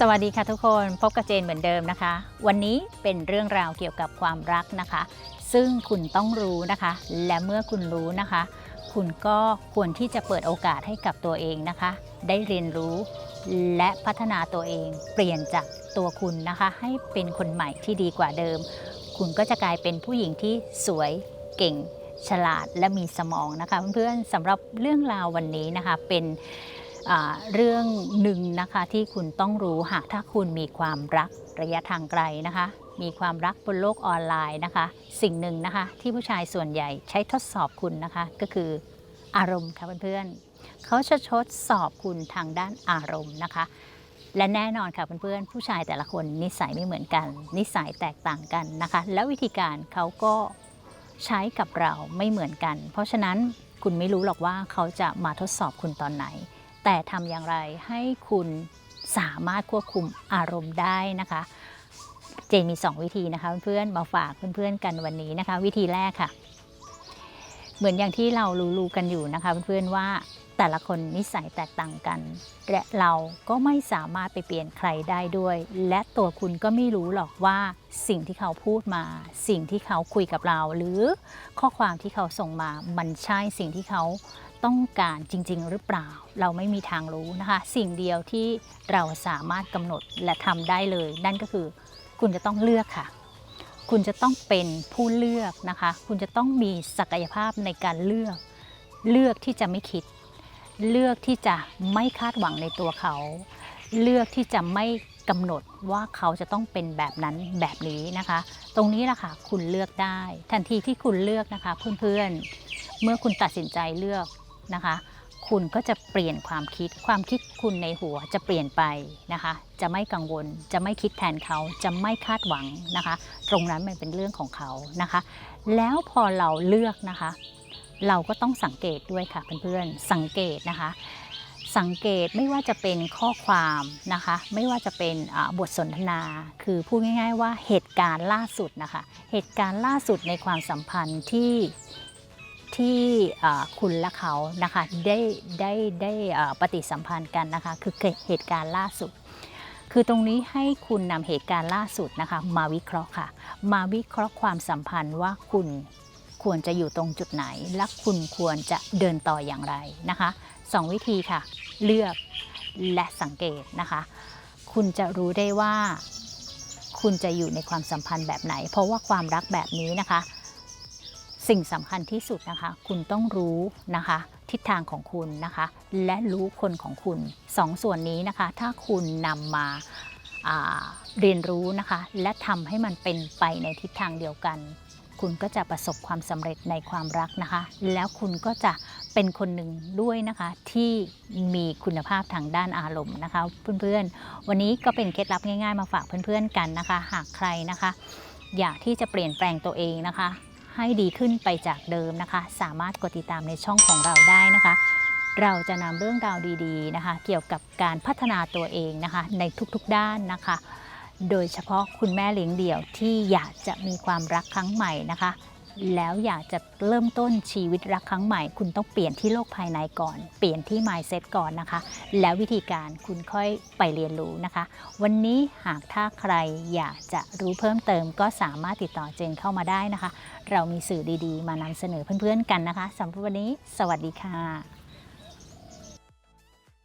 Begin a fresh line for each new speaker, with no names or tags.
สวัสดีค่ะทุกคนพบกับเจนเหมือนเดิมนะคะ วันนี้เป็นเรื่องราวเกี่ยวกับความรักนะคะ ซึ่งคุณต้องรู้นะคะ และเมื่อคุณรู้นะคะ คุณก็ควรที่จะเปิดโอกาสให้กับตัวเองนะคะ ได้เรียนรู้ และพัฒนาตัวเอง เปลี่ยนจากตัวคุณนะคะ ให้เป็นคนใหม่ที่ดีกว่าเดิม คุณก็จะกลายเป็นผู้หญิงที่สวยเก่ง ฉลาดและมีสมองนะคะ เพื่อนๆสำหรับเรื่องราววันนี้นะคะเป็น เรื่องหนึ่งนะคะที่คุณต้องรู้หากถ้าคุณมีความรักระยะทางไกลนะคะ มีความรักบนโลกออนไลน์นะคะ สิ่งหนึ่งนะคะที่ผู้ชายส่วนใหญ่ใช้ทดสอบคุณนะคะ ก็คืออารมณ์ค่ะเพื่อนๆเขาจะทดสอบคุณทางด้านอารมณ์นะคะและแน่นอนค่ะเพื่อนๆผู้ชายแต่ละคนนิสัยไม่เหมือนกัน นิสัยแตกต่างกันนะคะ แล้ววิธีการเขาก็ใช้กับเราไม่เหมือนกัน เพราะฉะนั้นคุณไม่รู้หรอกว่าเขาจะมาทดสอบคุณตอนไหน แต่ทำอย่างไรให้คุณสามารถควบคุมอารมณ์ได้นะคะ เจนมี 2 วิธีนะคะเพื่อนๆมาฝากเพื่อนๆกันวันนี้นะคะ วิธีแรกค่ะ เหมือนอย่างที่เรารู้ๆกันอยู่นะคะเพื่อนๆว่าแต่ละคนนิสัยแตกต่างกัน และเราก็ไม่สามารถไปเปลี่ยนใครได้ด้วย และตัวคุณก็ไม่รู้หรอกว่าสิ่งที่เขาพูดมา สิ่งที่เขาคุยกับเรา หรือข้อความที่เขาส่งมามันใช่สิ่งที่เขา ต้องการจริง ๆ หรือเปล่า เราไม่มีทางรู้นะคะ สิ่งเดียวที่เราสามารถกำหนดและทำได้เลย นั่นก็คือคุณจะต้องเลือกค่ะ คุณจะต้องเป็นผู้เลือกนะคะ คุณจะต้องมีศักยภาพในการเลือก เลือกที่จะไม่คิด เลือกที่จะไม่คาดหวังในตัวเขา เลือกที่จะไม่กำหนดว่าเขาจะต้องเป็นแบบนั้นแบบนี้นะคะ ตรงนี้แหละค่ะคุณเลือกได้ ทันทีที่คุณเลือกนะคะ เพื่อนๆเมื่อคุณตัดสินใจเลือก นะคะ คุณก็จะเปลี่ยนความคิด ความคิดคุณในหัวจะเปลี่ยนไปนะคะ จะไม่กังวล จะไม่คิดแทนเขา จะไม่คาดหวังนะคะ ตรงนั้นมันเป็นเรื่องของเขานะคะ แล้วพอเราเลือกนะคะ เราก็ต้องสังเกตด้วยค่ะเพื่อนๆ สังเกตนะคะสังเกตไม่ว่าจะเป็นข้อความนะคะ ไม่ว่าจะเป็นบทสนทนา คือพูดง่าย ๆ ว่าเหตุการณ์ล่าสุดนะคะ เหตุการณ์ล่าสุดในความสัมพันธ์ที่ ที่คุณและเขานะคะได้ได้ได้ปฏิสัมพันธ์กันนะคะคือเหตุการณ์ล่าสุด คือตรงนี้ให้คุณนำเหตุการณ์ล่าสุดนะคะมาวิเคราะห์ค่ะ มาวิเคราะห์ความสัมพันธ์ว่าคุณควรจะอยู่ตรงจุดไหน และคุณควรจะเดินต่ออย่างไรนะคะสองวิธีค่ะ เลือกและสังเกตนะคะ คุณจะรู้ได้ว่า คุณจะอยู่ในความสัมพันธ์แบบไหน เพราะว่าความรักแบบนี้นะคะ สิ่งสำคัญที่สุดนะคะ คุณต้องรู้นะคะ ทิศทางของคุณนะคะ และรู้คนของคุณสองส่วนนี้นะคะ ถ้าคุณนำมาาเรียนรู้นะคะ และทำให้มันเป็นไปในทิศทางเดียวกัน คุณก็จะประสบความสำเร็จในความรักนะคะ แล้วคุณก็จะเป็นคนหนึ่งด้วยนะคะ ที่มีคุณภาพทางด้านอารมณ์นะคะ เพื่อนๆ วันนี้ก็เป็นเคล็ดลับง่าย ๆ มาฝากเพื่อนๆกันนะคะ หากใครนะคะ อยากที่จะเปลี่ยนแปลงตัวเองนะคะ ให้ดีขึ้นไปจากเดิมนะคะ สามารถกดติดตามในช่องของเราได้นะคะ เราจะนำเรื่องราวดีๆนะคะ เกี่ยวกับการพัฒนาตัวเองนะคะ ในทุกๆด้านนะคะ โดยเฉพาะคุณแม่เลี้ยงเดี่ยวที่อยากจะมีความรักครั้งใหม่นะคะ แล้วอยากจะเริ่มต้นชีวิตรักครั้งใหม่ คุณต้องเปลี่ยนที่โลกภายในก่อน เปลี่ยนที่ mindset ก่อนนะคะ แล้ววิธีการคุณค่อยไปเรียนรู้นะคะ วันนี้หากถ้าใครอยากจะรู้เพิ่มเติม ก็สามารถติดต่อเจนเข้ามาได้นะคะ เรามีสื่อดีๆ มานำเสนอเพื่อนๆกันนะคะสำหรับวันนี้ สวัสดีค่ะ